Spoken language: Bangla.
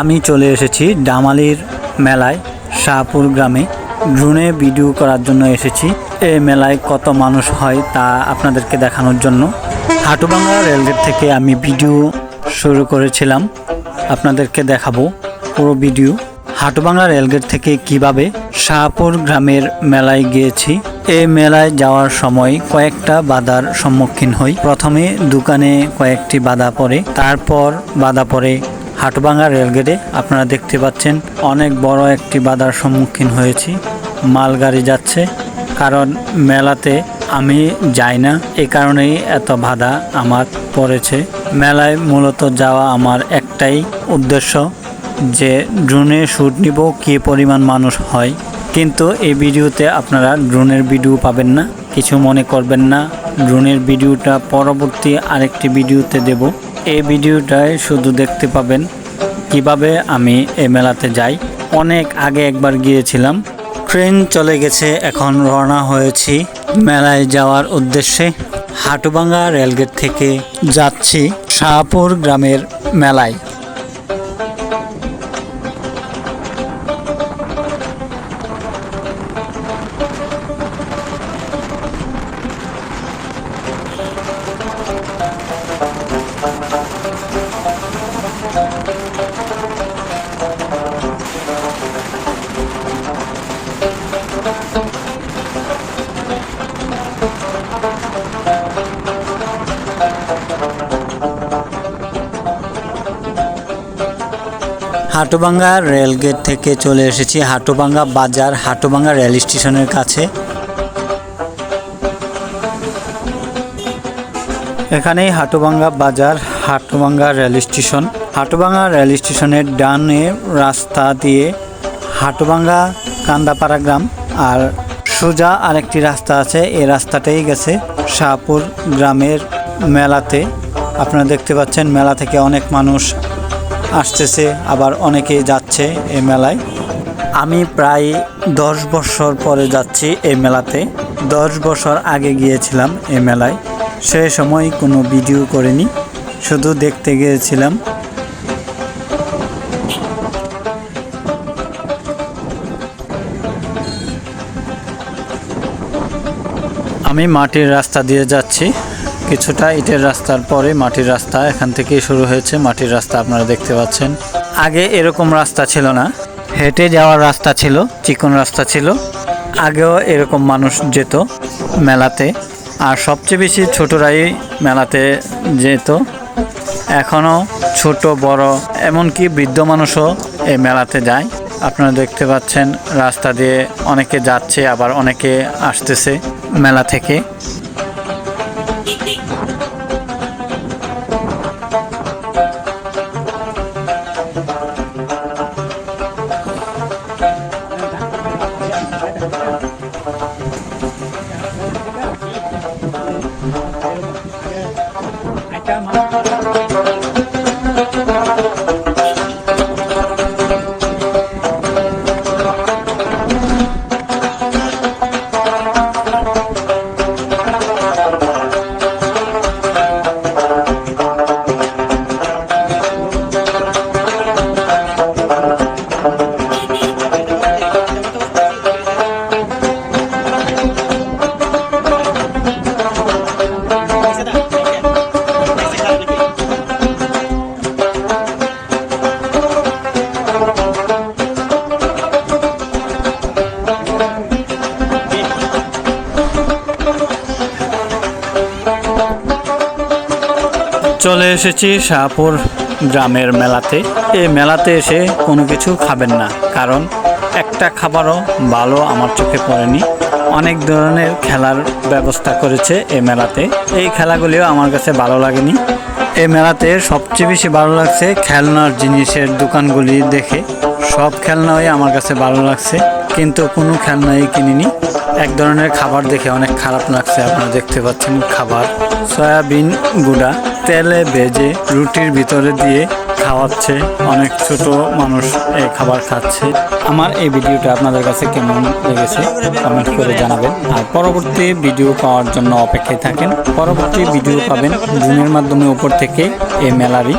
আমি চলে এসেছি ডামালির মেলায়, শাহপুর গ্রামে। ড্রোনে ভিডিও করার জন্য এসেছি। এই মেলায় কত মানুষ হয় তা আপনাদেরকে দেখানোর জন্য। হাটুবাংলা রেলগেট থেকে আমি ভিডিও শুরু করেছিলাম। আপনাদেরকে দেখাবো পুরো ভিডিও হাটুবাংলা রেলগেট থেকে কীভাবে শাহপুর গ্রামের মেলায় গিয়েছি। এই মেলায় যাওয়ার সময় কয়েকটা বাধার সম্মুখীন হই। প্রথমে দোকানে কয়েকটি বাধা পড়ে, তারপর বাধা পড়ে হাটুবাঙ্গা রেলগেটে আপনারা দেখতে পাচ্ছেন অনেক বড় একটি বাধার সম্মুখীন হয়েছি। মালগাড়ি যাচ্ছে, কারণ মেলাতে আমি যাই না। এই কারণেই এত বাধা আমার পড়েছে। মেলায় মূলত যাওয়া আমার একটাই উদ্দেশ্য, যে ড্রোনে শ্যুট নিব, কী পরিমাণ মানুষ হয়। কিন্তু এই ভিডিওতে আপনারা ড্রোনের ভিডিও পাবেন না, কিছু মনে করবেন না। ড্রোনের ভিডিওটা পরবর্তী আরেকটি ভিডিওতে দেব। এই ভিডিওটায় শুধু দেখতে পাবেন কীভাবে আমি এই মেলাতে যাই। অনেক আগে একবার গিয়েছিলাম। ট্রেন চলে গেছে, এখন রওনা হয়েছি মেলায় যাওয়ার উদ্দেশ্যে। হাটুবাঙ্গা রেলগেট থেকে যাচ্ছি শাহপুর গ্রামের মেলায়। হাটুবাঙ্গা রেলগেট থেকে চলে এসেছি হাটুবাঙ্গা বাজার, হাটুবাঙ্গা রেল স্টেশনের কাছে। এখানেই হাটুবাঙ্গা বাজার, Hatubanga rail station. Hatubanga rail স্টেশনের ডানে রাস্তা দিয়ে হাটুবাঙ্গা কান্দাপাড়া গ্রাম। আর সোজা আরেকটি রাস্তা আছে, এই রাস্তাটাই গেছে শাহপুর গ্রামের মেলাতে। আপনারা দেখতে পাচ্ছেন মেলা থেকে অনেক মানুষ আসতেছে, আবার অনেকে যাচ্ছে এই মেলায়। আমি প্রায় দশ বছর পরে যাচ্ছি এই মেলাতে। দশ বছর আগে গিয়েছিলাম এই মেলায়। সে সময় কোনো ভিডিও করিনি, শুধু দেখতে গিয়েছিলাম। আমি মাটির রাস্তা দিয়ে যাচ্ছি। কিছুটা ইটের রাস্তার পরে মাটির রাস্তা এখান থেকেই শুরু হয়েছে। মাটির রাস্তা আপনারা দেখতে পাচ্ছেন। আগে এরকম রাস্তা ছিল না। হেঁটে যাওয়ার রাস্তা ছিল, চিকন রাস্তা ছিল। আগেও এরকম মানুষ যেত মেলাতে। আর সবচেয়ে বেশি ছোটরাই মেলাতে যেত। এখনও ছোট, বড়, এমনকি বৃদ্ধ মানুষও এই মেলাতে যায়। আপনারা দেখতে পাচ্ছেন রাস্তা দিয়ে অনেকে যাচ্ছে, আবার অনেকে আসতেছে। মেলা থেকে। চলে এসেছি শাহপুর গ্রামের মেলাতে। এই মেলাতে এসে কোনো কিছু খাবেন না, কারণ একটা খাবারও ভালো আমার চোখে পড়েনি। অনেক ধরনের খেলার ব্যবস্থা করেছে এই মেলাতে। এই খেলাগুলিও আমার কাছে ভালো লাগেনি। এই মেলাতে সবচেয়ে বেশি ভালো লাগছে খেলনার জিনিসের দোকানগুলি দেখে। সব খেলনাই আমার কাছে ভালো লাগছে, কিন্তু কোনো খেলনাই কিনিনি। এক ধরনের খাবার দেখে অনেক খারাপ লাগছে, আপনারা দেখতে পাচ্ছেন খাবার। সয়াবিন গুঁড়া তেলে ভেজে রুটির ভিতরে দিয়ে খাওয়াচ্ছে অনেক ছোট মানুষ এই খাবার খাচ্ছে। আমার এই ভিডিওটা আপনাদের কাছে কেমন লেগেছে কমেন্ট করে জানাবেন। আর পরবর্তী ভিডিও পাওয়ার জন্য অপেক্ষায় থাকেন। পরবর্তী ভিডিও পাবেন জুনের মাধ্যমে উপর থেকে এই মেলারই।